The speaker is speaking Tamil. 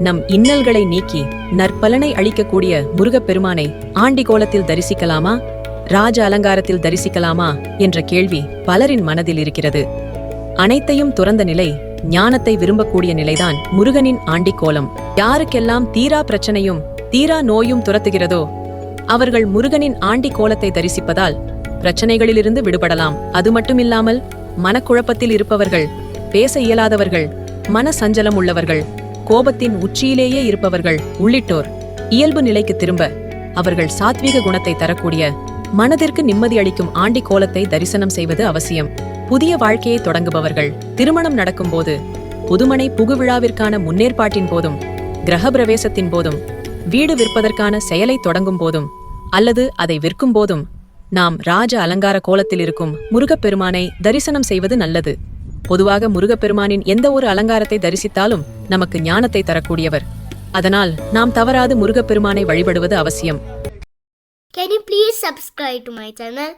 நம் இன்னல்களை நீக்கி நற்பலனை அளிக்கக்கூடிய முருகப்பெருமானை ஆண்டி கோலத்தில் தரிசிக்கலாமா? ராஜ அலங்காரத்தில் தரிசிக்கலாமா? என்ற கேள்வி பலரின் மனதில் இருக்கிறது. அனைத்தையும் துறந்த நிலை ஞானத்தை விரும்பக்கூடிய நிலைதான் முருகனின் ஆண்டிக்கோலம் யாருக்கெல்லாம் தீரா பிரச்சனையும் தீரா நோயும் துரத்துகிறதோ அவர்கள் முருகனின் ஆண்டி கோலத்தை தரிசிப்பதால் பிரச்சனைகளிலிருந்து விடுபடலாம். அது மட்டுமில்லாமல் மனக்குழப்பத்தில் இருப்பவர்கள் பேச இயலாதவர்கள் மன சஞ்சலம் உள்ளவர்கள் கோபத்தின் உச்சியிலேயே இருப்பவர்கள் உள்ளிட்டோர். இயல்பு நிலைக்கு திரும்ப அவர்கள் சாத்வீக குணத்தை தரக்கூடிய மனதிற்கு நிம்மதி அளிக்கும் ஆண்டி கோலத்தை தரிசனம் செய்வது அவசியம். புதிய வாழ்க்கையை தொடங்குபவர்கள் திருமணம் நடக்கும்போது புதுமனை புகுவிழாவிற்கான முன்னேற்பாட்டின் போதும் கிரக பிரவேசத்தின் போதும் வீடு விற்பதற்கான செயலை தொடங்கும் போதும் அல்லது அதை விற்கும் போதும் நாம் ராஜ அலங்கார கோலத்தில் இருக்கும் முருகப்பெருமானை தரிசனம் செய்வது நல்லது. பொதுவாக முருகப்பெருமானின் எந்த ஒரு அலங்காரத்தை தரிசித்தாலும் நமக்கு ஞானத்தை தரக்கூடியவர் அதனால் நாம் தவறாது முருகப்பெருமானை வழிபடுவது அவசியம் Can you please subscribe to my channel?